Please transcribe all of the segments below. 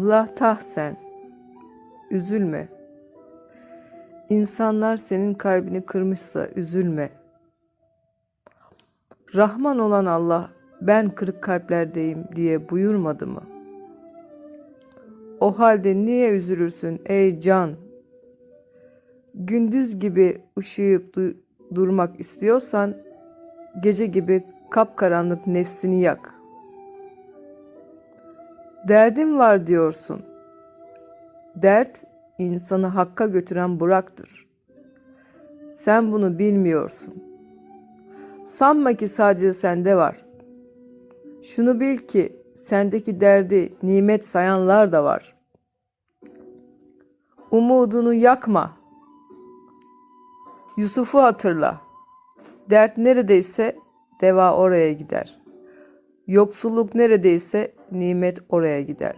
La tahsen, üzülme. İnsanlar senin kalbini kırmışsa üzülme. Rahman olan Allah ben kırık kalplerdeyim diye buyurmadı mı? O halde niye üzülürsün ey can? Gündüz gibi ışıyıp du- durmak istiyorsan gece gibi kapkaranlık nefsini yak. Derdim var diyorsun. Dert insanı hakka götüren Burak'tır. Sen bunu bilmiyorsun. Sanma ki sadece sende var. Şunu bil ki sendeki derdi nimet sayanlar da var. Umudunu yakma. Yusuf'u hatırla. Dert neredeyse deva oraya gider. Yoksulluk neredeyse nimet oraya gider.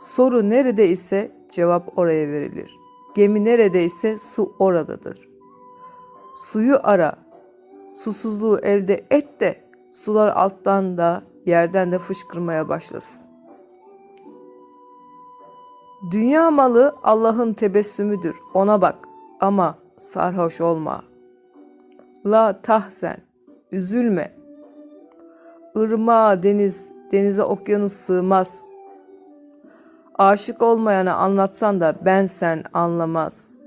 Soru nerede ise cevap oraya verilir. Gemi neredeyse su oradadır. Suyu ara, susuzluğu elde et de sular alttan da yerden de fışkırmaya başlasın. Dünya malı Allah'ın tebessümüdür. Ona bak ama sarhoş olma. La tahzen, üzülme. Irmağa deniz, denize okyanus sığmaz. Aşık olmayana anlatsan da ben sen anlamaz.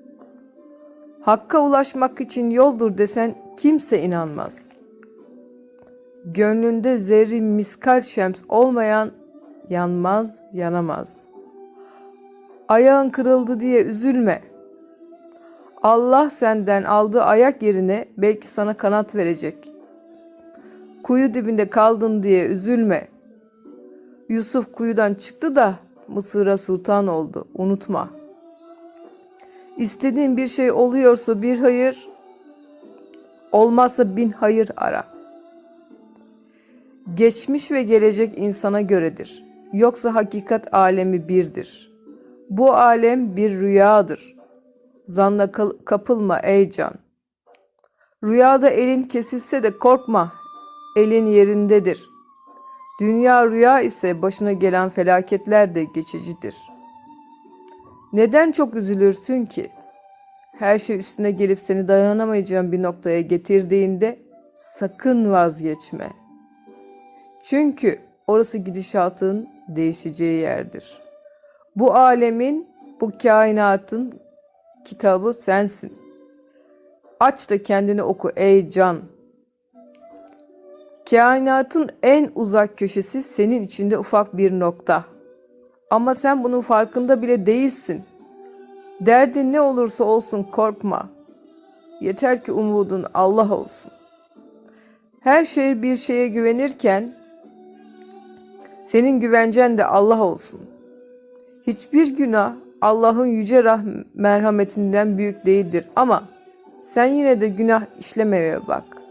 Hakka ulaşmak için yoldur desen kimse inanmaz. Gönlünde zerri miskal şems olmayan yanmaz, yanamaz. Ayağın kırıldı diye üzülme. Allah senden aldığı ayak yerine belki sana kanat verecek. Kuyu dibinde kaldın diye üzülme. Yusuf kuyudan çıktı da Mısır'a sultan oldu. Unutma. İstediğin bir şey oluyorsa bir hayır, olmazsa bin hayır ara. Geçmiş ve gelecek insana göredir. Yoksa hakikat alemi birdir. Bu alem bir rüyadır. Zanla kapılma ey can. Rüyada elin kesilse de korkma, elin yerindedir. Dünya rüya ise başına gelen felaketler de geçicidir. Neden çok üzülürsün ki? Her şey üstüne gelip seni dayanamayacağın bir noktaya getirdiğinde sakın vazgeçme. Çünkü orası gidişatın değişeceği yerdir. Bu alemin, bu kainatın kitabı sensin. Aç da kendini oku ey can. Kainatın en uzak köşesi senin içinde ufak bir nokta. Ama sen bunun farkında bile değilsin. Derdin ne olursa olsun korkma. Yeter ki umudun Allah olsun. Her şey bir şeye güvenirken senin güvencen de Allah olsun. Hiçbir günah Allah'ın yüce merhametinden büyük değildir ama sen yine de günah işlemeye bak.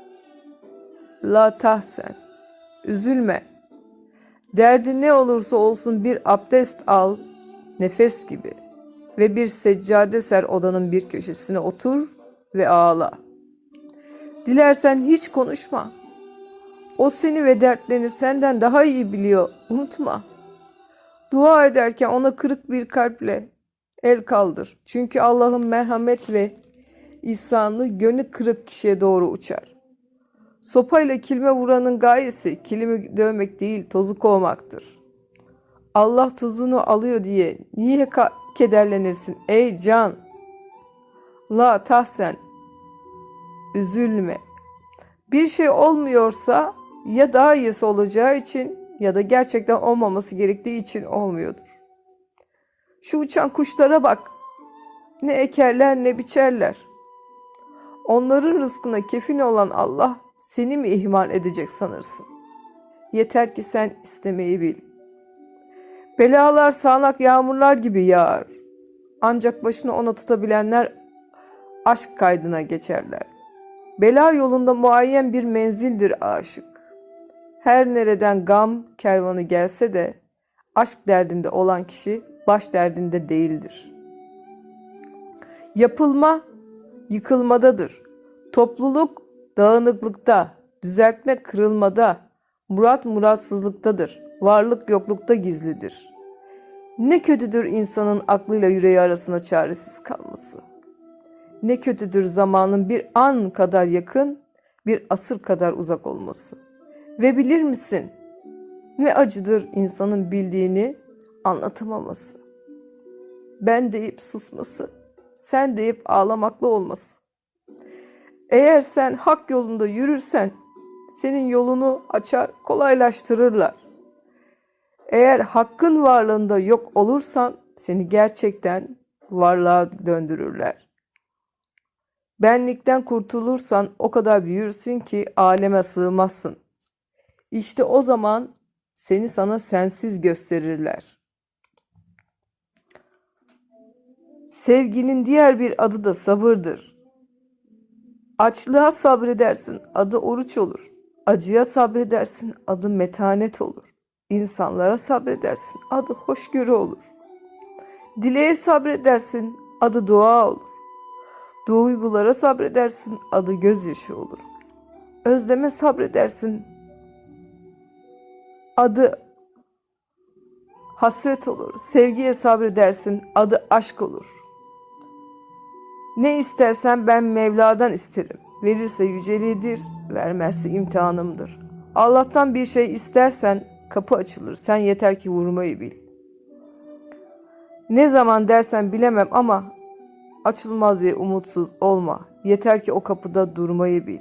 La tahsen, üzülme. Derdi ne olursa olsun bir abdest al, nefes gibi ve bir seccade ser odanın bir köşesine otur ve ağla. Dilersen hiç konuşma. O seni ve dertlerini senden daha iyi biliyor, unutma. Dua ederken ona kırık bir kalple el kaldır. Çünkü Allah'ın merhamet ve ihsanı gönlü kırık kişiye doğru uçar. Sopayla kilime vuranın gayesi kilimi dövmek değil tozu kovmaktır. Allah tuzunu alıyor diye niye kederlenirsin ey can? La tahsen, üzülme. Bir şey olmuyorsa ya daha iyisi olacağı için ya da gerçekten olmaması gerektiği için olmuyordur. Şu uçan kuşlara bak. Ne ekerler ne biçerler. Onların rızkına kefin olan Allah seni mi ihmal edecek sanırsın? Yeter ki sen istemeyi bil. Belalar sağanak yağmurlar gibi yağar. Ancak başını ona tutabilenler aşk kaydına geçerler. Bela yolunda muayyen bir menzildir aşık. Her nereden gam kervanı gelse de aşk derdinde olan kişi baş derdinde değildir. Yapılma yıkılmadadır. Topluluk dağınıklıkta, düzeltme kırılmada, murat muratsızlıktadır. Varlık yoklukta gizlidir. Ne kötüdür insanın aklıyla yüreği arasında çaresiz kalması. Ne kötüdür zamanın bir an kadar yakın, bir asır kadar uzak olması. Ve bilir misin? Ne acıdır insanın bildiğini anlatamaması. Ben deyip susması, sen deyip ağlamakla olması. Eğer sen hak yolunda yürürsen senin yolunu açar, kolaylaştırırlar. Eğer hakkın varlığında yok olursan seni gerçekten varlığa döndürürler. Benlikten kurtulursan o kadar büyürsün ki aleme sığmazsın. İşte o zaman seni sana sensiz gösterirler. Sevginin diğer bir adı da sabırdır. Açlığa sabredersin, adı oruç olur. Acıya sabredersin, adı metanet olur. İnsanlara sabredersin, adı hoşgörü olur. Dileğe sabredersin, adı dua olur. Duygulara sabredersin, adı gözyaşı olur. Özleme sabredersin, adı hasret olur. Sevgiye sabredersin, adı aşk olur. Ne istersen ben Mevla'dan isterim. Verirse yüceliğidir, vermezse imtihanımdır. Allah'tan bir şey istersen kapı açılır. Sen yeter ki vurmayı bil. Ne zaman dersen bilemem ama açılmaz diye umutsuz olma. Yeter ki o kapıda durmayı bil.